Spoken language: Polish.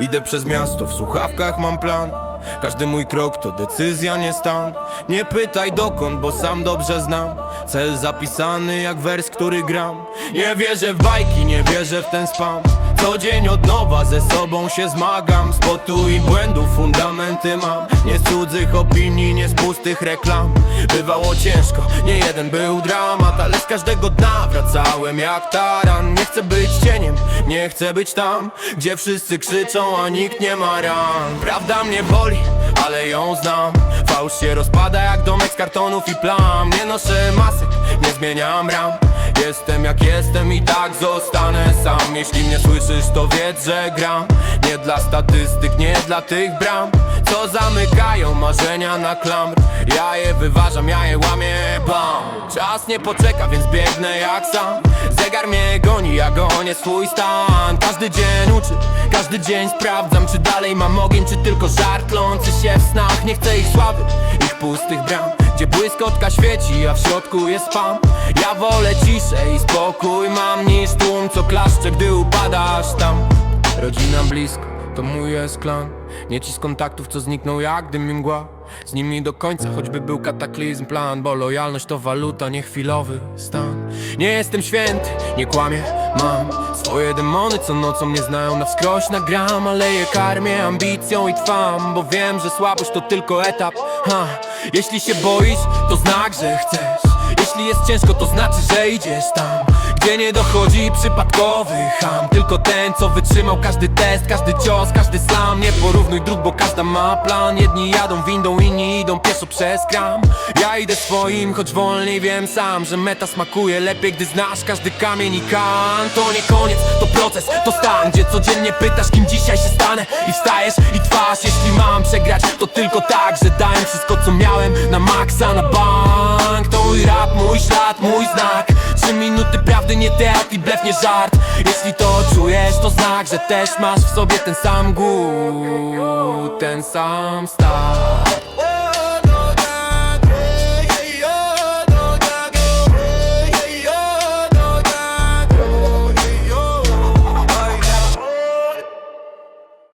Idę przez miasto, w słuchawkach mam plan. Każdy mój krok to decyzja, nie stan. Nie pytaj dokąd, bo sam dobrze znam. Cel zapisany jak wers, który gram. Nie wierzę w bajki, nie wierzę w ten spam. Co dzień od nowa ze sobą się zmagam. Z potu i błędów fundamenty mam. Nie z cudzych opinii, nie z pustych reklam Bywało ciężko, nie jeden był dramat Ale z każdego dna wracałem jak taran. Nie chcę być cieniem, nie chcę być tam Gdzie wszyscy krzyczą, a nikt nie ma ran. Prawda mnie boli, ale ją znam. Fałsz się rozpada jak domek z kartonów i plam. Nie noszę masek, nie zmieniam ram. Jestem jak jestem i tak zostanę sam. Jeśli mnie słyszysz to wiedz, że gram. Nie dla statystyk, nie dla tych bram. Co zamykają marzenia na klamr Ja je wyważam, ja je łamię, bam Czas nie poczeka, więc biegnę jak sam. Zegar mnie goni, ja gonię swój stan. Każdy dzień uczy, każdy dzień sprawdzam Czy dalej mam ogień, czy tylko żart tlący się w snach. Nie chcę ich sławy, ich pustych bram. Gdzie błyskotka świeci, a w środku jest spam Ja wolę ciszę i spokój mam Niż tłum, co klaszcze, gdy upadasz tam. Rodzina blisko, to mój jest klan. Nie ci z kontaktów, co znikną jak i mgła Z nimi do końca, choćby był kataklizm plan Bo lojalność to waluta, nie chwilowy stan. Nie jestem święty, nie kłamię, mam Swoje demony, co nocą mnie znają. Na wskroś Nagram, ale je karmię ambicją i trwam Bo wiem, że słabość to tylko etap. Ha. Jeśli się boisz, to znak, że chcesz Jeśli jest ciężko, to znaczy, że idziesz tam Gdzie nie dochodzi przypadkowy ham. Tylko ten, co wytrzymał każdy test, każdy cios, każdy slam. Nie porównuj dróg, bo każda ma plan. Jedni jadą windą, inni idą pieszo przez kram. Ja idę swoim, choć wolniej wiem sam Że meta smakuje lepiej, gdy znasz każdy kamień i kan. To nie koniec, to proces, to stan Gdzie codziennie pytasz, kim dzisiaj się stanę. I wstajesz i trwasz, jeśli mam przegrać To tylko tak, że dałem wszystko, co miałem Na maksa, na bank mój ślad, mój znak. Trzy minuty prawdy, nie teatr i blef, nie żart. Jeśli to czujesz, to znak, że też masz w sobie ten sam głód Ten sam start